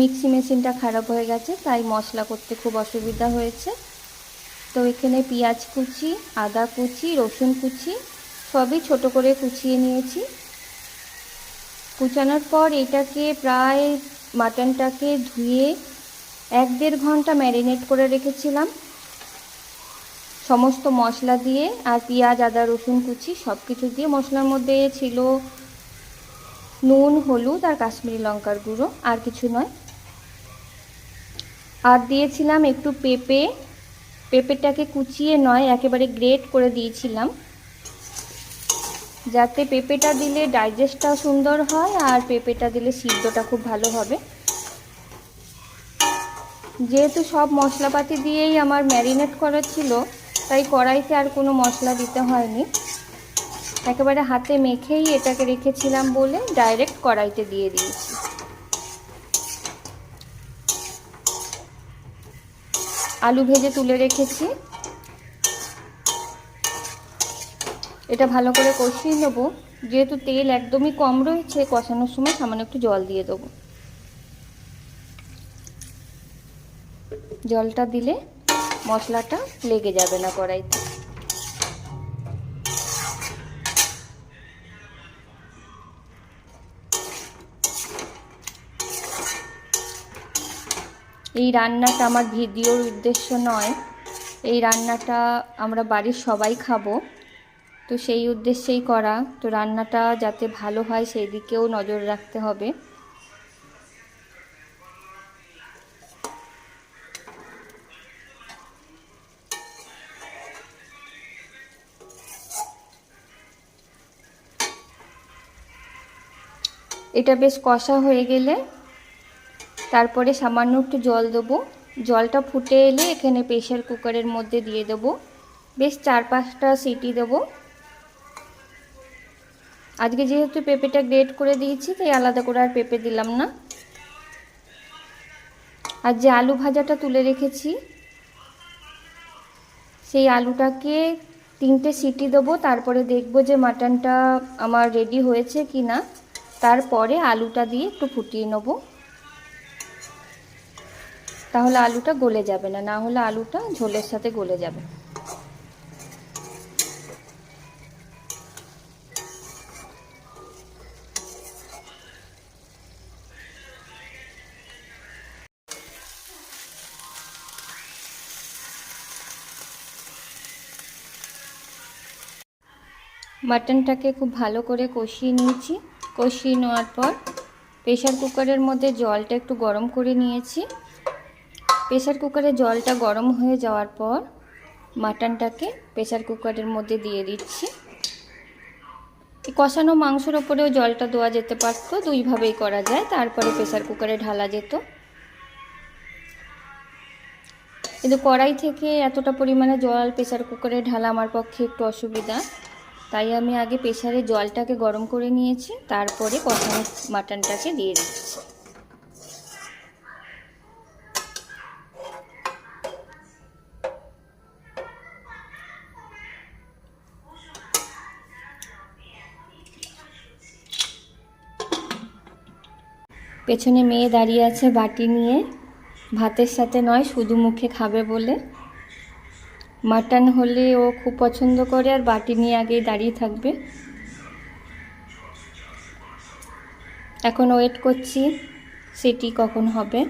Mixie মেশিনটা খারাপ হয়ে গেছে, তাই মশলা করতে খুব অসুবিধা হয়েছে। তো এখানে পেঁয়াজ কুচি, আদা কুচি, রসুন কুচি, সবই ছোট করে কুচিয়ে নিয়েছি। কুচানোর পর এটাকে প্রায় মাটনটাকে ধুয়ে এক দেড় ঘণ্টা ম্যারিনেট করে রেখেছিলাম। সমস্ত মশলা দিয়ে আর পেঁয়াজ, আদা, রসুন কুচি সব কিছু দিয়ে মশলার মধ্যে ছিল নুন, হলুদ আর কাশ্মীরি লঙ্কার গুঁড়ো, আর কিছু নয়। আর দিয়েছিলাম একটু পেঁপে। পেঁপেটাকে কুচিয়ে নয়, একেবারে গ্রেট করে দিয়েছিলাম। যাতে পেঁপেটা দিলে ডাইজেস্টটা সুন্দর হয় আর পেঁপেটা দিলে সিদ্ধটা খুব ভালো হবে। যেহেতু সব মশলাপাতি দিয়েই আমার ম্যারিনেট করা ছিল, তাই কড়াইতে আর কোনো মশলা দিতে হয়নি। একেবারে হাতে মেখেই এটাকে রেখেছিলাম বলে ডাইরেক্ট কড়াইতে দিয়ে দিয়েছি। আলু ভেজে তুলে রেখেছি। এটা ভালো করে কষিয়ে নেব। যেহেতু তেল একদমই কম রয়েছে, কষানোর সময় সামান্য একটু জল দিয়ে দেবো। জলটা দিলে মশলাটা লেগে যাবে না কড়াইতে। এই রান্নাটা আমার ভিডিওর উদ্দেশ্য নয়। এই রান্নাটা আমরা বাড়ির সবাই খাব। তো সেই উদ্দেশ্যেই করা। তো রান্নাটা যাতে ভালো হয় সেই দিকেও নজর রাখতে হবে। এটা বেশ কষা হয়ে গেলে তারপরে সামান্য একটু জল দেবো। জলটা ফুটে এলে এখানে প্রেশার কুকারের মধ্যে দিয়ে দেবো। বেশ চার পাঁচটা সিটি দেবো। আজকে যেহেতু পেঁপেটা গ্রেট করে দিয়েছি, তাই আলাদা করে আর পেঁপে দিলাম না। আর যে আলু ভাজাটা তুলে রেখেছি, সেই আলুটাকে তিনটে সিটি দেবো। তারপরে দেখব যে মাটনটা আমার রেডি হয়েছে কি না তারপরে আলুটা দিয়ে একটু ফুটিয়ে নেব। তাহলে আলুটা গলে যাবে না না হলে আলুটা ঝোলের সাথে গলে যাবে। মাটনটাকে খুব ভালো করে কষিয়ে নিয়েছি। কষিয়ে নেওয়ার পর প্রেশার কুকারের মধ্যে জলটা একটু গরম করে নিয়েছি। প্রেশার কুকারে জলটা গরম হয়ে যাওয়ার পর মাটনটাকে প্রেশার কুকারের মধ্যে দিয়ে দিচ্ছি। কষানো মাংসের ওপরেও জলটা দেওয়া যেতে পারতো, দুইভাবেই করা যায়। তারপরে প্রেশার কুকারে ঢালা যেত। কিন্তু কড়াই থেকে এতটা পরিমাণে জল প্রেশার কুকারে ঢালা আমার পক্ষে একটু অসুবিধা। তাই আমি আগে প্রেশারে জলটাকে গরম করে নিয়েছি, তারপরে কষানো মাটনটাকে দিয়ে দিচ্ছি। পেছনে মেয়ে দাঁড়িয়ে আছে বাটি নিয়ে। ভাতের সাথে নয়, শুধু মুখে খাবে বলে। মাটন হলে ও খুব পছন্দ করে আর বাটি নিয়ে আগেই দাঁড়িয়ে থাকবে। এখন ওয়েট করছি, সেটি কখন হবে।